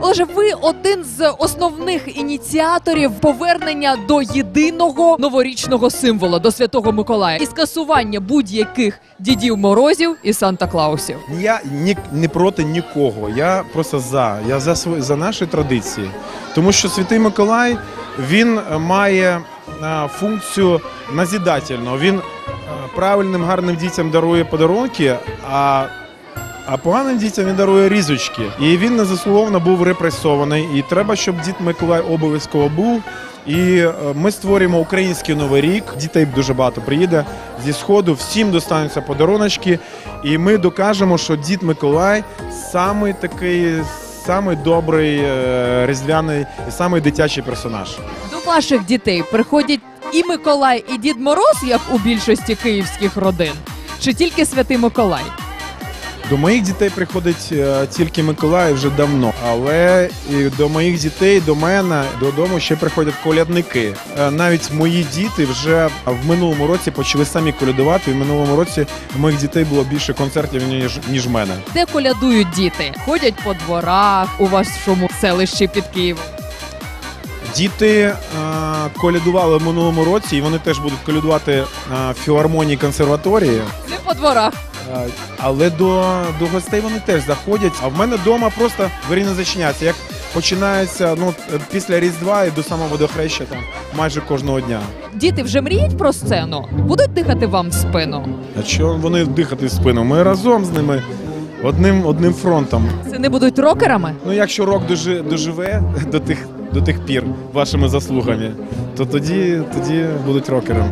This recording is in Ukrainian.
Отже, ви один з основних ініціаторів повернення до єдиного новорічного символу до Святого Миколая і скасування будь-яких дідів морозів і Санта Клаусів. Я ні, не проти нікого. Я просто за. Я за свої за наші традиції. Тому що Святий Миколай він має функцію назідательного. Він правильним, гарним дітям дарує подарунки, а, а поганим дітям він дарує різочки. І він незасловно був репресований. І треба, щоб дід Миколай обов'язково був. І е, ми створюємо український новий рік. Дітей дуже багато приїде зі сходу. Всім достануться подаруночки. І ми докажемо, що дід Миколай самий такий, самий добрий е, різдвяний і самий дитячий персонаж. До ваших дітей приходять і Миколай, і Дід Мороз, як у більшості київських родин, чи тільки Святий Миколай? До моїх дітей приходить е, тільки Миколай вже давно, але і до моїх дітей, до мене додому ще приходять колядники. Е, Навіть мої діти вже в минулому році почали самі колядувати. І в минулому році у моїх дітей було більше концертів ніж ніж мене. Де колядують діти? Ходять по дворах у вашому селищі під Києвом. Діти е, колядували в минулому році, і вони теж будуть колядувати в філармонії консерваторії. Не по дворах. Е, Але до, до гостей вони теж заходять. А в мене вдома просто двері не зачиняються. Як починається ну, після Різдва і до самого водохреща там майже кожного дня. Діти вже мріють про сцену, будуть дихати вам в спину. А що вони дихати в спину? Ми разом з ними одним, одним фронтом. Сини будуть рокерами. Ну, якщо рок дожи, доживе до тих, до тих пір вашими заслугами, то тоді, тоді будуть рокерами.